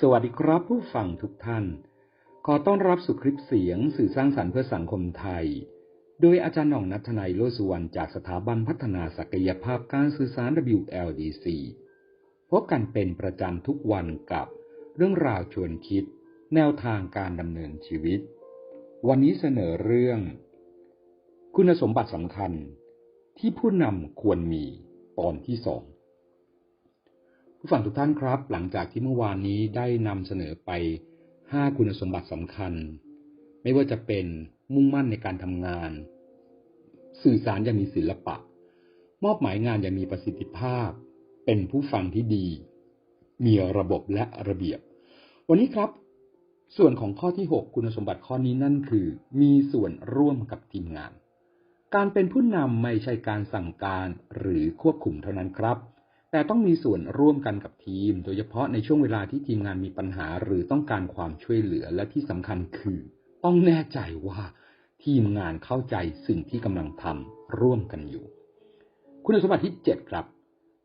สวัสดีครับผู้ฟังทุกท่าน ขอต้อนรับสู่คลิปเสียงสื่อสร้างสรรค์เพื่อสังคมไทย โดยอาจารย์หน่องนัทนายโลสุวรรณจากสถาบันพัฒนาศักยภาพการสื่อสาร WLDC พบกันเป็นประจำทุกวันกับเรื่องราวชวนคิด แนวทางการดำเนินชีวิต วันนี้เสนอเรื่อง คุณสมบัติสำคัญที่ผู้นำควรมีตอนที่สอง ผู้ฟังทุกท่านครับ หลังจากที่เมื่อวานนี้ได้นำเสนอไป 5 คุณสมบัติสำคัญ ไม่ว่าจะเป็นมุ่งมั่นในการทำงาน สื่อสารอย่างมีศิลปะ มอบหมายงานอย่างมีประสิทธิภาพ เป็นผู้ฟังที่ดี มีระบบและระเบียบ วันนี้ครับ ส่วนของข้อที่ 6 คุณสมบัติข้อนี้นั่นคือ มีส่วนร่วมกับทีมงาน การเป็นผู้นำไม่ใช่การสั่งการหรือควบคุมเท่านั้นครับ แต่ต้องมีส่วนร่วมกันกับทีม โดยเฉพาะในช่วงเวลาที่ทีมงานมีปัญหาหรือต้องการความช่วยเหลือและที่สำคัญคือ ต้องแน่ใจว่าทีมงานเข้าใจสิ่งที่กำลังทำร่วมกันอยู่ คุณสมบัติที่ 7 ครับ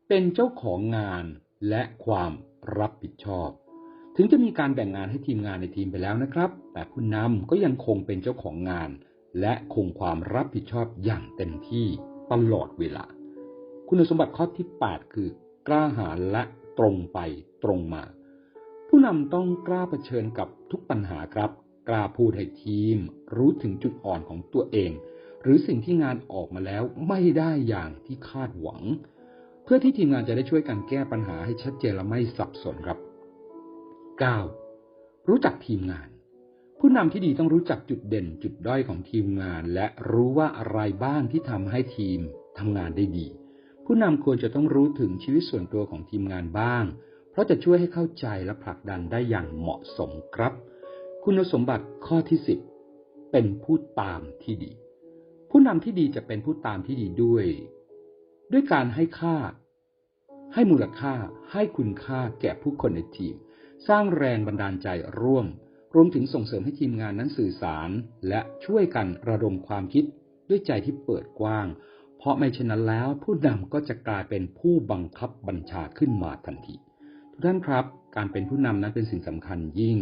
เป็นเจ้าของงานและความรับผิดชอบ ถึงจะมีการแบ่งงานให้ทีมงานในทีมไปแล้วนะครับ แต่ผู้นำก็ยังคงเป็นเจ้าของงาน และคงความรับผิดชอบอย่างเต็มที่ตลอดเวลา คุณสมบัติข้อที่ 8 คือกล้าหาญและตรงไปตรงมา ผู้นำต้องกล้าเผชิญกับทุกปัญหาครับ กล้าพูดให้ทีม รู้ถึงจุดอ่อนของตัวเอง หรือสิ่งที่งานออกมาแล้วไม่ได้อย่างที่คาดหวัง เพื่อที่ทีมงานจะได้ช่วยกันแก้ปัญหาให้ชัดเจนและไม่สับสนครับ 9. รู้จักทีมงาน ผู้นำที่ดีต้องรู้จักจุดเด่นจุดด้อยของทีมงาน และรู้ว่าอะไรบ้างที่ทำให้ทีมทำงานได้ดี ผู้นำควรจะต้องรู้ถึงชีวิตส่วนตัวของทีมงานบ้าง เพราะจะช่วยให้เข้าใจและผลักดันได้อย่างเหมาะสมครับ คุณสมบัติข้อที่ 10 เป็นผู้ตามที่ดี ผู้นำที่ดีจะเป็นผู้ตามที่ดีด้วย ด้วยการให้ค่า ให้มูลค่า ให้คุณค่าแก่ผู้คนในทีม สร้างแรงบันดาลใจร่วม รวมถึงส่งเสริมให้ทีมงานนั้นสื่อสาร และช่วยกันระดมความคิดด้วยใจที่เปิดกว้าง เพราะไม่เช่นนั้นแล้ว ผู้นำก็จะกลายเป็นผู้บังคับบัญชาขึ้นมาทันที ทุกท่านครับ การเป็นผู้นำนั้นเป็นสิ่งสำคัญยิ่ง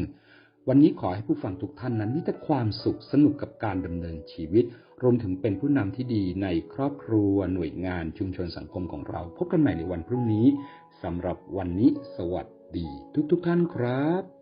วันนี้ขอให้ผู้ฟังทุกท่านนั้นมีแต่ความสุขสนุกกับการดำเนินชีวิต รวมถึงเป็นผู้นำที่ดีในครอบครัวหน่วยงานชุมชนสังคมของเรา พบกันใหม่ในวันพรุ่งนี้สำหรับวันนี้ สวัสดี ทุกๆทท่านครับ